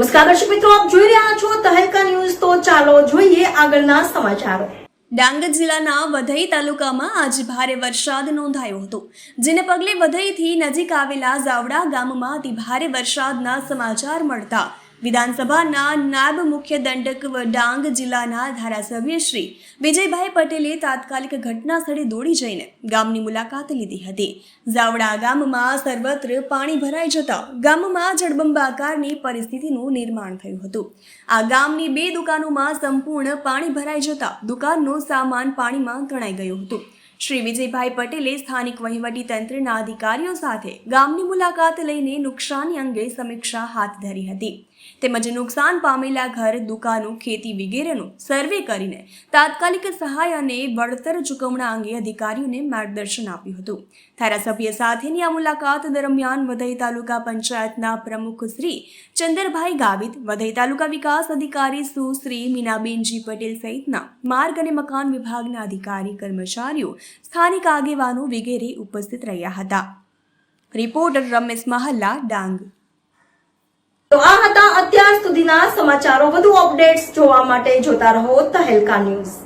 નમસ્કાર દર્શક મિત્રો, આપ જોઈ રહ્યા છો તહેલકા ન્યૂઝ. તો ચાલો જોઈએ આગળના સમાચારો. ડાંગ જિલ્લાના વધઈ તાલુકામાં આજે ભારે વરસાદ નોંધાયો હતો, જેને પગલે વધઈથી નજીક આવેલા જાવડા ગામમાં અતિ ભારે વરસાદના સમાચાર મળતા વિધાનસભાના નાયબ મુખ્ય દંડક ડાંગ જિલ્લાના ધારાસભ્ય શ્રી વિજયભાઈ પટેલે તાત્કાલિક ઘટના સ્થળે દોડી જઈને ગામની મુલાકાત લીધી હતી. ઝાવડા ગામમાં સર્વત્ર પાણી ભરાઈ જતા ગામમાં જળબંબાકારની પરિસ્થિતિનું નિર્માણ થયું હતું. આ ગામની બે દુકાનોમાં સંપૂર્ણ પાણી ભરાઈ જતા દુકાનનો સામાન પાણીમાં તણાઈ ગયો હતો. શ્રી વિજયભાઈ પટેલે સ્થાનિક વહીવટી તંત્રના અધિકારીઓ સાથે ગામની મુલાકાત લઈને નુકસાની અંગે સમીક્ષા હાથ ધરી હતી. તેમજ નુકસાન પામેલા ઘર, દુકાનો, ખેતી વગેરેનું સર્વે કરીને તાત્કાલિક સહાય અને વળતર ચૂકવણા અંગે અધિકારીઓને માર્ગદર્શન આપ્યું હતું. ધારાસભ્ય સાથેની આ મુલાકાત દરમિયાન વધઈ તાલુકા પંચાયતના પ્રમુખ શ્રી ચંદરભાઈ ગાવિત વધઈ તાલુકા વિકાસ અધિકારી સુશ્રી મીનાબેનજી પટેલ સહિતના માર્ગ અને મકાન વિભાગના અધિકારી, કર્મચારીઓ, સ્થાનિક આગેવાનો વગેરે ઉપસ્થિત રહ્યા હતા. રિપોર્ટર રમેશ મહલ્લા ડાંગ. તો આ હતા સુધીના સમાચારો વધુ અપડેટ્સ જોવા માટે જોતા રહો તહેલકા ન્યૂઝ.